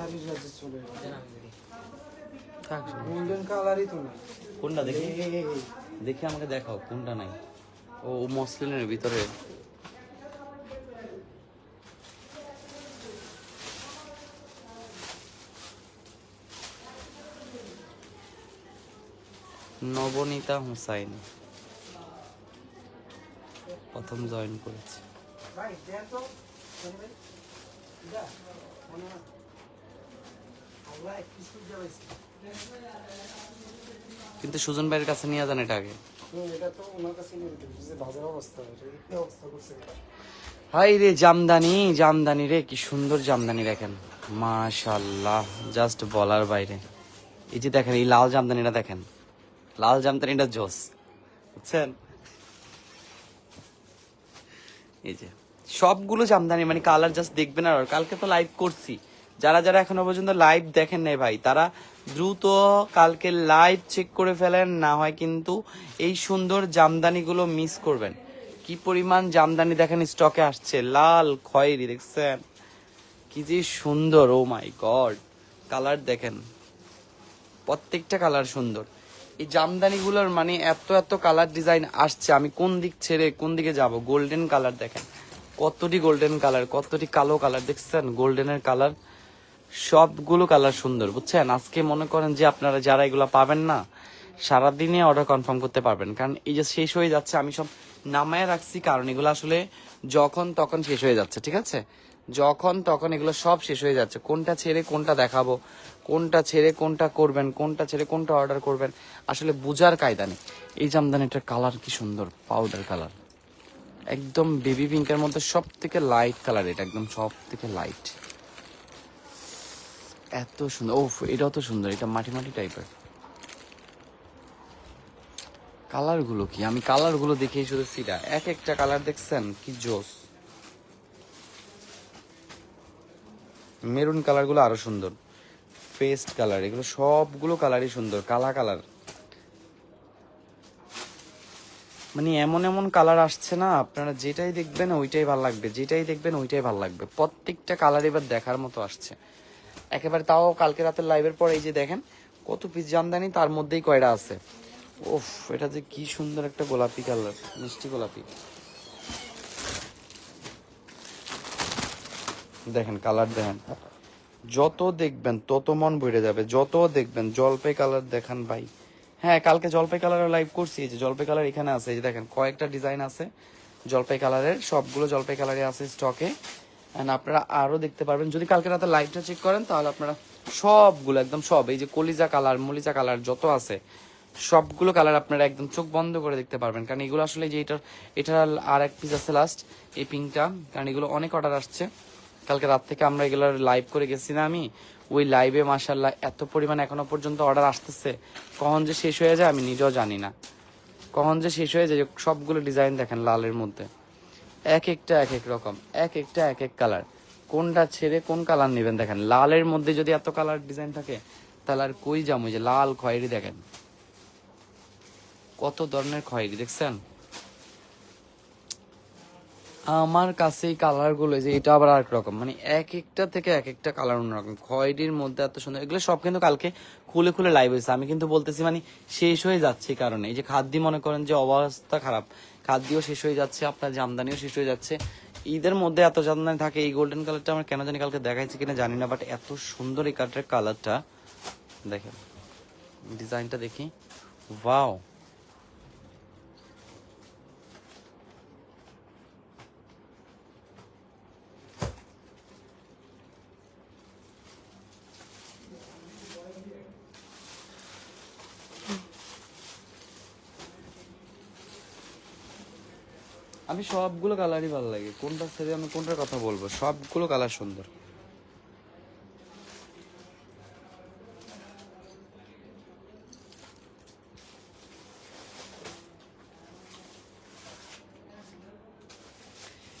শাড়ির চলে থাক গোল্ডেন কালারই তো না কোনটা দেখি? দেখি আমাকে দেখাও কোনটা নাই। ও ও মসলিনের ভিতরে। নবনীতা হুসাইন। প্রথম জয়েন করেছে। ভাই দেন তো দেন ভাই দা মনে না আল্লাহ এক পিস করে যাইছে কিন্তু সুজন ভাইয়ের কাছে নিয়ে যান এটা আগে। হুম, এটা তো ওনার কাছে নিয়ে যেতে হবে, যে বাজার অবস্থা এটা কি অবস্থা করছে এটা? হাই রে জামদানি জামদানি রে কি সুন্দর জামদানি দেখেন। মাশাল্লাহ জাস্ট বলার বাইরে। এই যে দেখেন এই লাল জামদানিটা দেখেন। লাল জামদানিটা জোস বুঝছেন? এই যে সবগুলো জামদানি মানে কালার জাস্ট দেখবেন আর কালকে তো লাইভ করছি। যারা যারা এখনও পর্যন্ত লাইভ দেখেন নাই ভাই, তারা দ্রুত কালকে লাইভ চেক করে ফেলেন, না হয় কিন্তু এই সুন্দর জামদানিগুলো মিস করবেন। কি পরিমাণ জামদানি দেখেন স্টকে আসছে, লাল খয়েরি, দেখছেন? কি যে সুন্দর ও মাই গড কালার দেখেন, প্রত্যেকটা কালার সুন্দর। এই জামদানিগুলোর মানে এত এত কালার ডিজাইন আসছে, আমি কোন দিক ছেড়ে কোন দিকে যাব? গোল্ডেন কালার দেখেন, কতটি গোল্ডেন কালার কতটি কালো কালার দেখছেন? গোল্ডেনের কালার সবগুলো কালার সুন্দর, বুঝছেন? আজকে মনে করেন যে আপনারা যারা এগুলো পাবেন না, সারাদিনে অর্ডার কনফার্ম করতে পারবেন। কারণ এই যে শেষ হয়ে যাচ্ছে, আমি সব নামায় রাখছি, কারণ এগুলো আসলে যখন তখন শেষ হয়ে যাচ্ছে, ঠিক আছে? যখন তখন এগুলো সব শেষ হয়ে যাচ্ছে। কোনটা ছেড়ে কোনটা দেখাবো, কোনটা ছেড়ে কোনটা করবেন, কোনটা ছেড়ে কোনটা অর্ডার করবেন, আসলে বুঝার কায়দা নেই। এই জামদানিটার কালার কি সুন্দর পাউডার কালার একদম বেবি পিঙ্কের মধ্যে সব থেকে লাইট কালার এটা একদম সব থেকে লাইট এত সুন্দর। ও এটাও তো সুন্দর, এটা মাটি মাটি টাইপের। কালারগুলো কি? আমি কালারগুলো দেখেই শুধু ফিরা এক একটা কালার দেখছেন? কি জোস। মেরুন কালারগুলো আরও সুন্দর। পেস্ট কালার, এগুলো সবগুলো কালারই সুন্দর, কালা কালার। মানে এমন এমন কালার আসছে না, আপনারা যেটাই দেখবেন ওইটাই ভালো লাগবে, যেটাই দেখবেন ওইটাই ভালো লাগবে। প্রত্যেকটা কালার এবার দেখার মতো আসছে। একেবারে তাও কালকে রাতের লাইভের পর এই যে দেখেন, কত পিস জামদানি, তার মধ্যেই কয়টা আছে। ওফ এটা যে কি সুন্দর একটা গোলাপি কালার মিষ্টি গোলাপি। দেখেন কালার দেখেন। যত দেখবেন, তত মন ভরে যাবে। যত দেখবেন, জলপাই কালার দেখান ভাই। হ্যাঁ কালকে জলপাই কালারের লাইভ করছি যে জলপাই কালার এখানে আছে। এই যে দেখেন, কয়েকটা ডিজাইন আছে। জলপাই কালারের সবগুলো জলপাই কালারে আছে স্টকে এন্ড আপনারা আরও দেখতে পারবেন। যদি কালকে রাতে লাইভটা চেক করেন, তাহলে আপনারা সবগুলো, একদম সব, এই যে কলিজা কালার মলিজা কালার যত আছে, সবগুলো কালার আপনারা একদম চোখ বন্ধ করে দেখতে পারবেন। কারণ এগুলো আসলে যে এটার এটার আর এক পিস আছে লাস্ট এই পিঙ্কটা কারণ এগুলো অনেক অর্ডার আসছে। কালকে রাত থেকে আমরা এগুলোর লাইভ করে গেছি না আমি। ওই লাইভে মাসাল্লাহ এত পরিমাণ এখনও পর্যন্ত অর্ডার আসতেছে। কখন যে শেষ হয়ে যায় আমি নিজেও জানি না। কখন যে শেষ হয়ে যায় সবগুলো ডিজাইন দেখেন লালের মধ্যে। এক একটা এক এক রকম, এক একটা এক এক কালার কোনটা ছেড়ে কোন কালার নেবেন দেখেন। লালের মধ্যে যদি এত কালার ডিজাইন থাকে, তাহলে আর কই যাব? যে লাল খয়েরি দেখেন। কত ধরনের খয়েরি, দেখছেন? আমার কাছে এই কালারগুলো যে এটা আবার আরেক রকম মানে এক একটা থেকে এক একটা কালার অন্যরকম। খয়েরির মধ্যে এত সুন্দর, এগুলো সব কিন্তু কালকে খুলে খুলে লাইভ হয়েছে। আমি কিন্তু বলতেছি মানে শেষ হয়ে যাচ্ছে কারণে। এই যে খাদ্য মনে করেন যে অবস্থা খারাপ, খাদ্যও শেষ হয়ে যাচ্ছে, আপনার জামদানিও শেষ হয়ে যাচ্ছে। ঈদের মধ্যে এত জামদানি থাকে, এই গোল্ডেন কালারটা আমার কেন জানি কালকে দেখাইছে কিনা জানি না বাট এত সুন্দর এই কালারটার কালারটা দেখেন ডিজাইনটা দেখি। ওয়াও আমি সবগুলো কালারই ভালো লাগে। কোনটা ছেড়ে আমি কোনটার কথা বলব? সবগুলো কালার সুন্দর।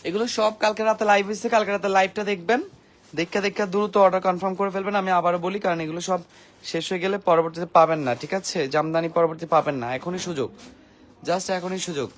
এগুলো সব কালকে রাতে লাইভ হয়েছে। কালকে রাতে লাইভটা দেখবেন। দেখা দেখা দ্রুত অর্ডার কনফার্ম করে ফেলবেন। আমি আবারও বলি, কারণ এগুলো সব শেষ হয়ে গেলে পরবর্তীতে পাবেন না, ঠিক আছে? জামদানি পরবর্তী পাবেন না। এখনই সুযোগ। জাস্ট এখনই সুযোগ।